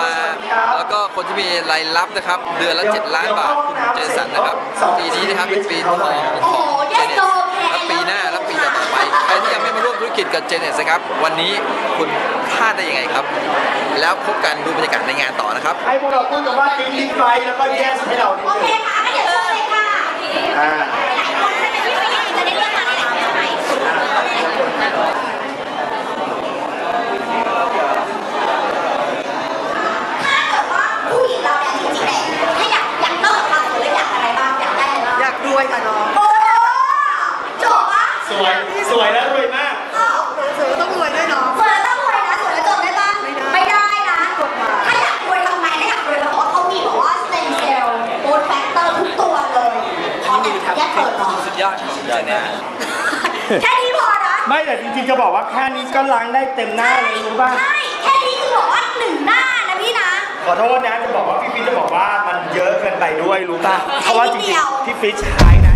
มา แล้วก็คนที่มีรายรับนะครับ เดือนละ 7 ล้านบาทคุณเจสันนะครับปีนี้นะครับเป็นปีทองของเจเนสและปีหน้าและปีต่อๆไปใครที่ยังไม่มาร่วมธุรกิจกับเจเนสนะครับ วันนี้คุณพลาดได้ยังไงครับ แล้วพบกันดูบรรยากาศในงานต่อนะครับ ให้พวกเราพูดกันว่าทิ้งทิ้งไปแล้วก็แยกให้เรานิดโอนึเคงค่ะก็เดี๋ยวโชว์เลยค่ะ อ่า หลายคนจะได้ที่ไปยังจะได้เลือกมาหลายๆใช่ไหมถ้าเกิดว่าผู้หญิงเราเนี่ยจริงๆเนี่ยถ้าอยากอยากเลิกความสวยอยากอะไรบ้างอยากได้อะไรบ้าง อยากรวยค่ะน้อง โอ้จบปะ สวย สวยแล้วรวยมาก อ้าวสวยต้องรวยด้วยน้องสวยแล้วต้องรวยนะสวยแล้วจบได้ปะไม่ได้นะถ้าอยากรวยทำไมถ้าอยากรวยเราบอกว่าเขามีบอกว่าสเต็มเซลล์โบนแฟกเตอร์ทุกตัวเลยขอแต่แยกเปิดหรอสุดยอดสุดยอดเนี่ยแค่นี้พอนะไม่แต่จริงๆจะบอกว่าแค่นี้ก็ล้างได้เต็มหน้าเลยรู้ป่ะ ใช่ แค่นี้คือบอกว่าหนึ่งหน้านะพี่นะ ขอโทษนะจะบอกว่าพี่ฟิชจะบอกว่ามันเยอะเกินไปด้วยรู้ป่ะ เพราะว่าจริงๆพี่ฟิชใช้นะ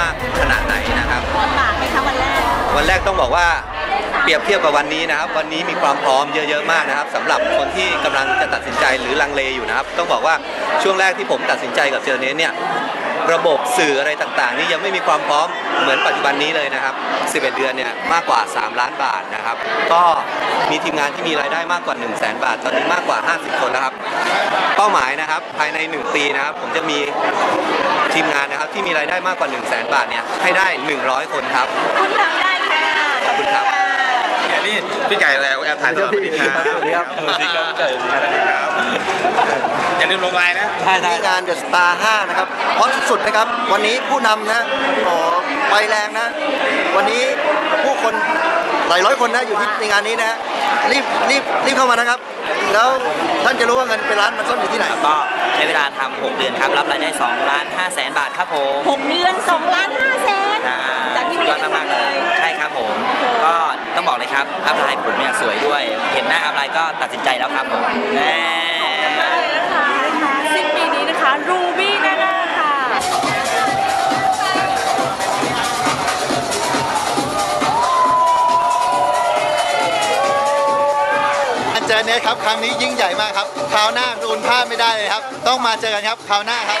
มากขนาดไหนนะครับๆลำบากไหมคะวันแรก วันแรกต้องบอกว่าเปรียบเทียบกับวันนี้นะครับ วันนี้มีความพร้อมเยอะๆมากนะครับสำหรับคนที่กำลังจะตัดสินใจหรือลังเลอยู่นะครับ ต้องบอกว่าช่วงแรกที่ผมตัดสินใจกับเจอเนสเนี่ยระบบสื่ออะไรต่างๆ นี่ยังไม่มีความพร้อมเหมือนปัจจุบันนี้เลยนะครับ 11 เดือนเนี่ยมากกว่า 3 ล้านบาทนะครับ ก็มีทีมงานที่มีรายได้มากกว่า 1 0 0 0 0แบาท ตอนนี้มากกว่า 50 คนแล้วครับ เป้าหมายนะครับภายใน 1 ปีนะครับ ผมจะมีทีมงานนะครับที่มีรายได้มากกว่า 1 0 0 0 0แบาทเนี่ยให้ได้ 100 คนครับ คุณทำได้ค่ะ ขอบคุณครับ นี่พี่ไก่แล้วแอบถ่ายตลอดสวัสดีครับสวัสดีครับสวัสดีครับสวัสดีครับอย่าลืมลงไลน์นะใช่ได้ที่งานเดอะสตาร์5นะครับฮอตสุดๆนะครับ วันนี้ผู้นำนะโอ้ไปแรงนะ วันนี้ผู้คนหลายร้อยคนนะอยู่ที่ในงานนี้นะ รีบรีบรีบเข้ามานะครับ แล้วท่านจะรู้ว่าเงินเป็นล้านมันซ่อนอยู่ที่ไหน ก็ใช้เวลาทำ6เดือนครับ รับรายได้2ล้าน5แสนบาทครับผมหกเดือนสองล้านห้าแสนอ่าจากที่สุดไม่ยอดได้มากๆเลย ใช่ครับผม ก็ต้องบอกเลยครับ อัพไลน์ผมเนี่ยสวยด้วย เห็นหน้าอัพไลน์ก็ตัดสินใจแล้วครับผมแน่ เนสครับครั้งนี้ยิ่งใหญ่มากครับคราวหน้ารุนพลาดไม่ได้เลยครับ ต้องมาเจอกันครับคราวหน้าครับ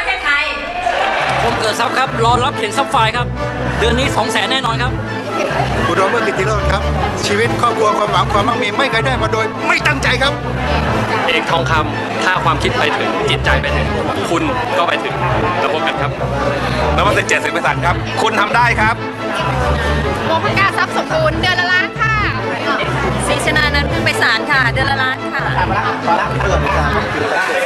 ผมเกิดซับครับ รอรับเข็นซับไฟครับ เดือนนี้2 0 0แสนแน่นอนครับอุดมเมื่อกิติโรจน์ครับ ชีวิตครอบครัวความหวังความมั่งมีไม่เคยได้มาโดย ไม่ตั้งใจครับ เอกทองคำถ้าความคิดไปถึงจิตใจไปถึงคุณก็ไปถึงแล้วพบกันครับแล้วมันเป็นเจ็ดสิบบริษัทครับ คุณทำได้ครับโมพกาทรัพย์สมบูรณ์เดือนละล้านค่ะศรีชนานันท์พึ่งไปศาลค่ะ เดือนละล้านค่ะ Thank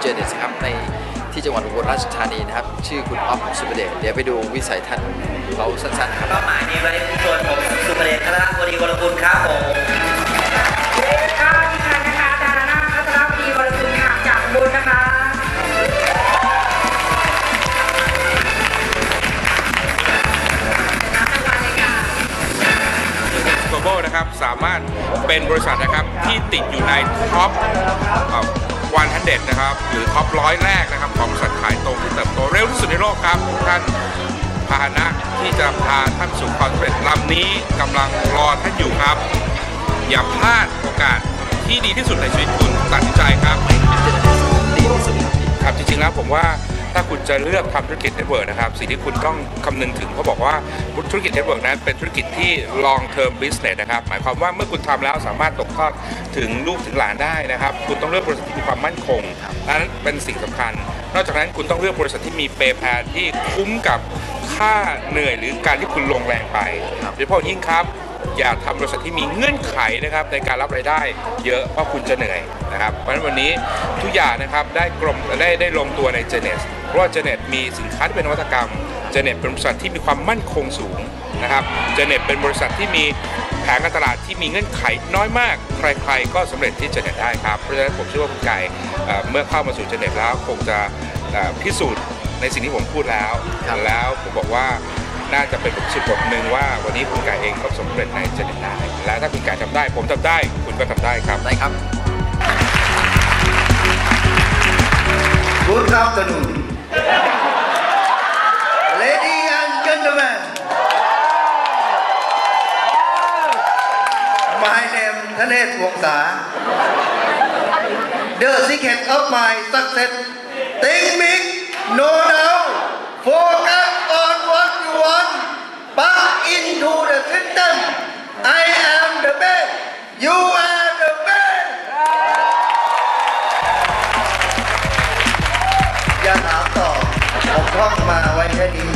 เจเนสครับในที่จังหวัดอุบลราชธานีนะครับ ชื่อคุณอ๊อฟสุประเดชเดี๋ยวไปดูวิสัยทัศน์เขาสั้นๆนะครับเป้าหมายนี้ไว้ส่วนผมสุประเดชคณะวดีวรกุลครับผมก็ดิฉันนะคะดารานาพัทรวดีวรกุลค่ะจากบุญนะคะ Global นะครับสามารถเป็นบริษัทนะครับที่ติดอยู่ในท็อป วันทันเด็ดนะครับ หรือท็อปร้อยแรกนะครับ ของบริษัทขายตรงที่เติบโตเร็วที่สุดในโลกครับท่านพาหนะที่จะพาท่านสู่ความสำเร็จลำนี้กำลังรอท่านอยู่ครับ อย่าพลาดโอกาสที่ดีที่สุดในชีวิตคุณตัดสินใจครับครับจริงๆแล้วผมว่า ถ้าคุณจะเลือกทำธุรกิจเน็ตเวิร์กนะครับ สิ่งที่คุณต้องคำนึงถึงเขาบอกว่าธุรกิจเน็ตเวิร์กนั้นเป็นธุรกิจที่ long term business นะครับ หมายความว่าเมื่อคุณทำแล้วสามารถตกทอดถึงลูกถึงหลานได้นะครับ คุณต้องเลือกบริษัทที่มีความมั่นคงนั้นเป็นสิ่งสำคัญ นอกจากนั้นคุณต้องเลือกบริษัทที่มีเปย์แพนที่คุ้มกับค่าเหนื่อยหรือการที่คุณลงแรงไปโดยเฉพาะยิ่งครับอย่าทำบริษัทที่มีเงื่อนไขนะครับในการรับรายได้เยอะเพราะคุณจะเหนื่อยนะครับ เพราะฉะนั้นวันนี้ทุกอย่างนะครับได้กลมได้ได้ลงตัวในเจเนส ราะว่าเจเนสมีสินค้าที่เป็นนวัตกรรมเจเนสเป็นบริษัทที่มีความมั่นคงสูงนะครับเจเนสเป็นบริษัทที่มีแผนการตลาดที่มีเงื่อนไขน้อยมาก ใครๆ ก็สำเร็จที่เจเนสได้ครับเพราะฉะนั้นผมเชื่อว่าคุณไก่เอ่อเมื่อเข้ามาสู่เจเนสแล้วคงจะเอ่อพิสูจน์ในสิ่งที่ผมพูดแล้ว แล้วผมบอกว่าน่าจะเป็นบทสุดบทหนึ่งว่า วันนี้คุณไก่เองก็สำเร็จในเจเนตได้และถ้าคุณไก่ทำได้ ผมทำได้คุณก็ทำได้ครับได้ครับ Good afternoon. Lady and gentlemen, my name Thanet Wongsa. The secret of my success, think big, no doubt, focus on what you want, back into the system. I am the best. You already.